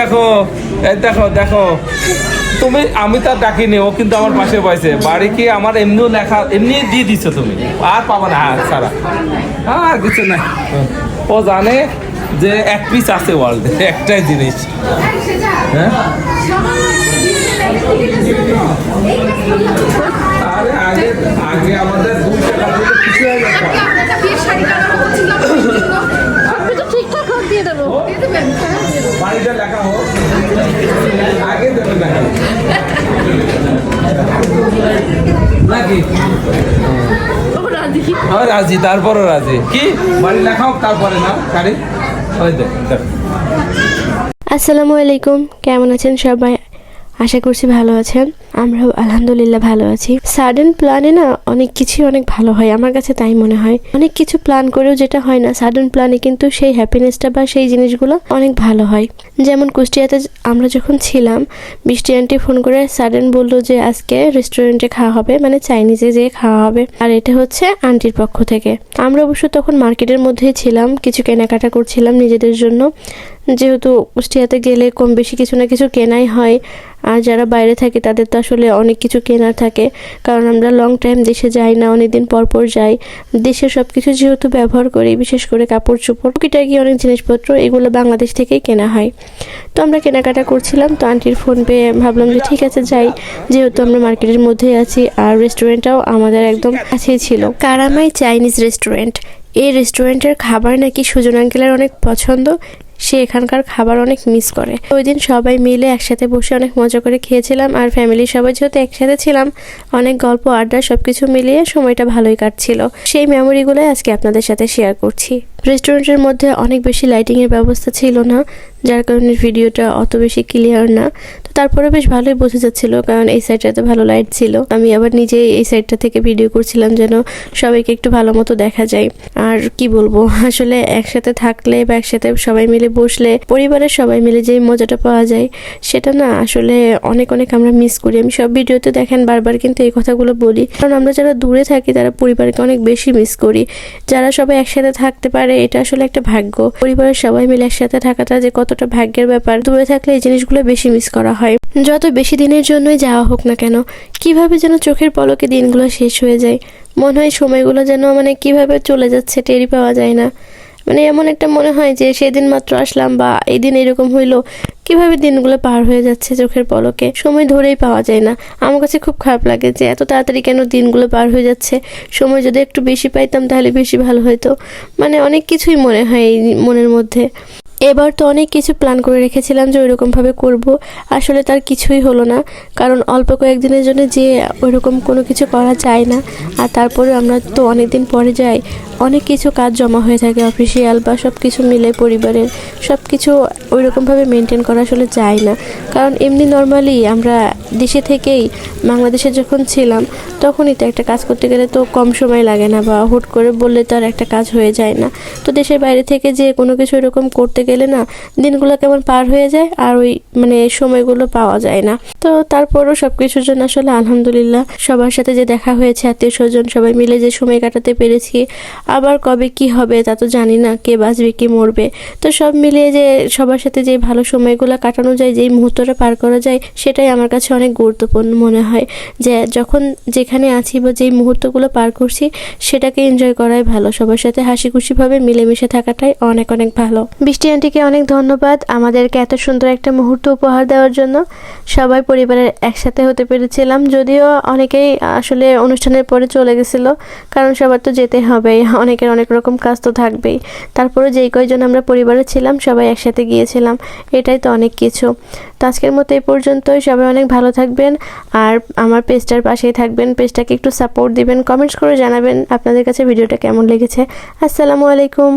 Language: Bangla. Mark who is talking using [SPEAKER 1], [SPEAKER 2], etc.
[SPEAKER 1] দেখো দেখো দেখো। তুমি, আমি তার ডাকিনি ও কিন্তু আমার পাশে পাইছে বাড়ি কি আমার এমনিও লেখা এমনি দিয়ে দিচ্ছ তুমি? আর পাবা না হ্যাঁ সারা আর কিছু নাই। ও জানে যে এক পিস আছে ওয়ার্ল্ডে একটাই জিনিস। হ্যাঁ? আগে আমাদের দুই টাকা কিছু হয়ে যেত
[SPEAKER 2] আপনি তো ঠিকঠাক হাত দিয়ে দেবো
[SPEAKER 1] বাড়িতে লেখা হোক আগে দেবে লেখা নাকি
[SPEAKER 2] রাজি।
[SPEAKER 1] তারপরও রাজি। কি? বাড়ি লেখা হোক তারপরে না গাড়ি?
[SPEAKER 3] আসসালামু আলাইকুম কেমন আছেন সবাই? আশা করছি ভালো আছেন। আমরাও আলহামদুলিল্লাহ ভালো আছি। সাডেন প্ল্যানে না অনেক কিছুই অনেক ভালো হয়, আমার কাছে তাই মনে হয়। অনেক কিছু প্ল্যান করেও যেটা হয় না সাডেন প্ল্যানে কিন্তু সেই হ্যাপিনেসটা বা সেই জিনিসগুলো অনেক ভালো হয়। যেমন কুষ্টিয়াতে আমরা যখন ছিলাম বৃষ্টি আন্টি ফোন করে সাডেন বলল যে, আজকে রেস্টুরেন্টে খাওয়া হবে মানে চাইনিজে যেয়ে খাওয়া হবে। আর এটা হচ্ছে আন্টির পক্ষ থেকে। আমরা অবশ্য তখন মার্কেটের মধ্যেই ছিলাম, কিছু কেনাকাটা করছিলাম নিজেদের জন্য। যেহেতু কুষ্টিয়াতে গেলে কম বেশি কিছু না কিছু কেনাই হয় আর যারা বাইরে থাকে, তাদের তো আসলে অনেক কিছু কেনার থাকে। কারণ আমরা লং টাইম দেশে যাই না, অনেকদিন পর পর যাই। দেশে সব কিছু যেহেতু ব্যবহার করি, বিশেষ করে কাপড় চোপড় টুকিটাকি অনেক জিনিসপত্র, এগুলো বাংলাদেশ থেকেই কেনা হয়। তো আমরা কেনাকাটা করছিলাম, তো আন্টির ফোন পেয়ে ভাবলাম যে ঠিক আছে, যাই। যেহেতু আমরা মার্কেটের মধ্যেই আছি, আর রেস্টুরেন্টটাও আমাদের একদম কাছেই ছিল। কারামাই চাইনিজ রেস্টুরেন্ট এই রেস্টুরেন্টের খাবার নাকি সুজন আঙ্কেলের অনেক পছন্দ। সে এখানকার খাবার অনেক মিস করে। ওই দিন সবাই মিলে একসাথে বসে অনেক মজা করে খেয়েছিলাম আর ফ্যামিলির সবাই যেহেতু একসাথে ছিলাম, অনেক গল্প, আড্ডা সবকিছু মিলিয়ে সময়টা ভালোই কাটছিল। সেই মেমোরিগুলোই আজকে আপনাদের সাথে শেয়ার করছি। রেস্টুরেন্টের মধ্যে অনেক বেশি লাইটিংয়ের ব্যবস্থা ছিল না, যার কারণে ভিডিওটা অত বেশি ক্লিয়ার না। তো তারপরে বেশ ভালোই বোঝা যাচ্ছিল, কারণ এই সাইডটাতে ভালো লাইট ছিল। আমি আবার নিজে এই সাইডটা থেকে ভিডিও করছিলাম যেন সবাইকে একটু ভালো মতো দেখা যায়। আর কি বলব, আসলে একসাথে থাকলে বা একসাথে সবাই মিলে বসলে, পরিবারের সবাই মিলে যে মজাটা পাওয়া যায়, সেটা না আসলে অনেক অনেক আমরা মিস করি। আমি সব ভিডিওতে দেখেন বারবার কিন্তু এই কথাগুলো বলি। কারণ আমরা যারা দূরে থাকি, তারা পরিবারকে অনেক বেশি মিস করি। যারা সবাই একসাথে থাকতে পারে এটা আসলে একটা ভাগ্য। পরিবারের সবাই মিলে একসাথে থাকাটা যে কতটা ভাগ্যের ব্যাপার, দূরে থাকলে এই জিনিসগুলো বেশি মিস করা হয়। যত বেশি দিনের জন্যই যাওয়া হোক না কেন, কীভাবে যেন চোখের পলকে দিনগুলো শেষ হয়ে যায়। মনে হয় সময়গুলো যেন মানে কীভাবে চলে যাচ্ছে টেরি পাওয়া যায় না। মানে এমন একটা মনে হয় যে সেদিন মাত্র আসলাম বা এই দিন এরকম হইল। কীভাবে দিনগুলো পার হয়ে যাচ্ছে চোখের পলকে? সময় ধরেই পাওয়া যায় না। আমার কাছে খুব খারাপ লাগে যে এত তাড়াতাড়ি কেন দিনগুলো পার হয়ে যাচ্ছে? সময় যদি একটু বেশি পাইতাম তাহলে বেশি ভালো হতো মানে অনেক কিছুই মনে হয় এই মনের মধ্যে। এবার তো অনেক কিছু প্ল্যান করে রেখেছিলাম যে ওইরকমভাবে করব। আসলে তার কিছুই হলো না। কারণ অল্প কয়েকদিনের জন্য যে ওইরকম কোনো কিছু করা যায় না। আর তারপরে আমরা তো অনেক দিন পরে যাই, অনেক কিছু কাজ জমা হয়ে থাকে অফিসিয়াল বা সব কিছু মিলে পরিবারের। সব কিছু ওইরকমভাবে মেনটেন করা আসলে যায় না। কারণ এমনি নর্মালি আমরা দেশে থেকেই বাংলাদেশে যখন ছিলাম তখনই তো একটা কাজ করতে গেলে তো কম সময় লাগে না বা হুট করে বললে তো আর একটা কাজ হয়ে যায় না। তো দেশের বাইরে থেকে যে কোনো কিছু এরকম করতে গেলে না, দিনগুলো কেমন পার হয়ে যায় আর ওই মানে সময়গুলো পাওয়া যায় না। তো তারপরও সব কিছুর জন্য আসলে আলহামদুলিল্লাহ সবার সাথে যে দেখা হয়েছে, আত্মীয় স্বজন সবাই মিলে যে সময় কাটাতে পেরেছি, আবার কবে কি হবে তা তো জানি না, কে বাঁচবে, কে মরবে। তো সব মিলিয়ে যে সবার সাথে যে ভালো সময়গুলো কাটানো যায়, যেই মুহূর্তটা পার করা যায়, সেটাই আমার কাছে অনেক গুরুত্বপূর্ণ মনে হয়। যে যখন যেখানে আছি বা যেই মুহূর্তগুলো পার করছি, সেটাকে এনজয় করাই ভালো। সবার সাথে হাসি খুশিভাবে মিলেমিশে থাকাটাই অনেক অনেক ভালো। বৃষ্টি আন্টিকে অনেক ধন্যবাদ আমাদেরকে এত সুন্দর একটা মুহূর্ত উপহার দেওয়ার জন্য। সবাই পরিবারের একসাথে হতে পেরেছিলাম, যদিও অনেকেই আসলে অনুষ্ঠানের পরে চলে গেছিল, কারণ সবার তো যেতে হবেই অনেকের অনেক রকম কাজ তো থাকবেই। তারপরে যেই কয়জন আমরা পরিবারে ছিলাম, সবাই একসাথে গিয়েছিলাম, এটাই তো অনেক কিছু। তো আজকের মতো এই পর্যন্তই, সবাই অনেক ভালো থাকবেন, আর আমার পেজটার পাশেই থাকবেন পেজটাকে একটু সাপোর্ট দিবেন কমেন্টস করে জানাবেন আপনাদের কাছে ভিডিওটা কেমন লেগেছে। আসসালামু আলাইকুম।